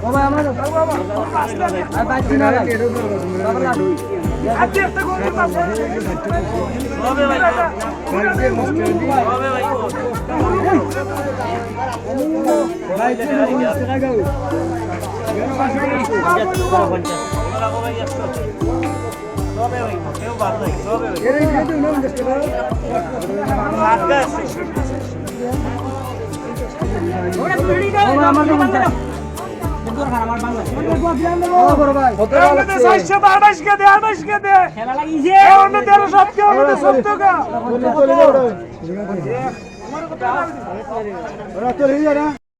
আমরা আমরা বাবা আর কিনা ভাই বাবা না হবে ভাই হবে ভাই হবে ভাই একশো হবে ভাই কেউ বাদ নাই হবে ভাই আজকে বাবা আমার তো মন চায় আমার বাংলা বাবা বড়